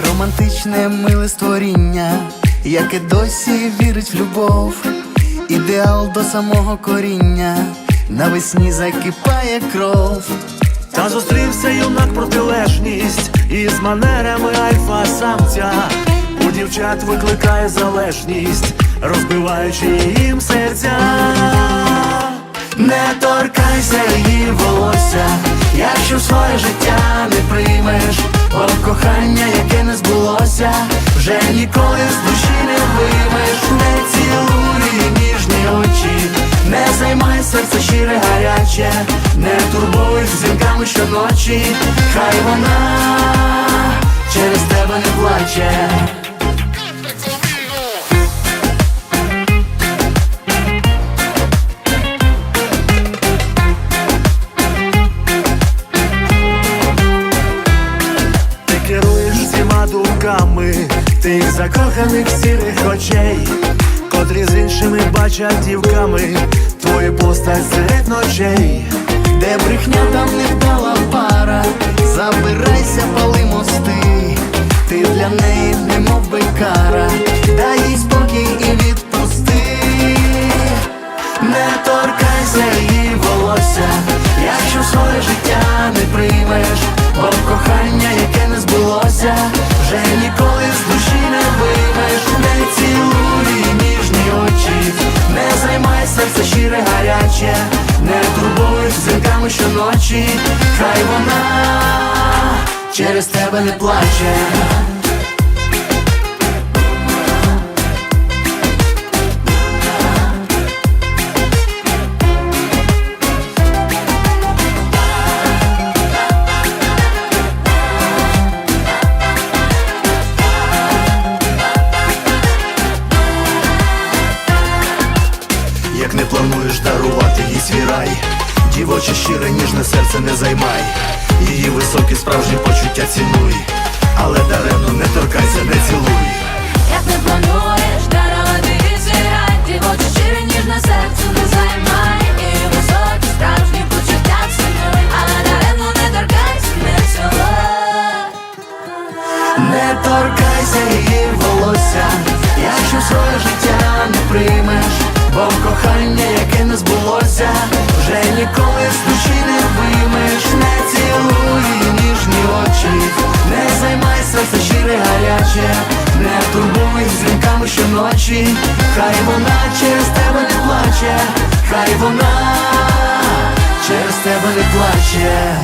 Незвичне миле створіння, яке досі вірить в любов, ідеал до самого коріння, навесні закипає кров. Та зустрівся юнак протилежність із манерами альфа-самця. У дівчат викликає залежність, розбиваючи їм серця. Не торкайся її волосся, якщо своє життя не приймеш, бо кохання, яке збулося, вже ніколи з душі не вимеш, не цілуй ніжні очі, не займай серце щире гаряче, не турбуй дзвінками щоночі, хай вона через тебе не плаче. Думками. Тих закоханих сірих очей, котрі з іншими бачать дівками. Твою постать серед ночей. Де брехня там не вдала пара, забирайся, пали мости, ти для неї немов би кара, щоночі, хай вона через тебе не плаче. Як не плануєш дарувати їй свій рай, дівоче щире ніжне серце не займай, її високі справжні почуття цінуй, але даремно не торкайся, не цілуй. Як не плануєш дарувати зіграй Дівоче щире ніжне серце не займай. І високі справжні почуття цінуй. Але даремно не торкайся, не цілуй. Не торкайся її волосся, ніколи з душі не виймеш, не цілуй ніжні очі, не займай серце щире гаряче, не турбуй дзвінками щоночі, хай вона через тебе не плаче, хай вона через тебе не плаче.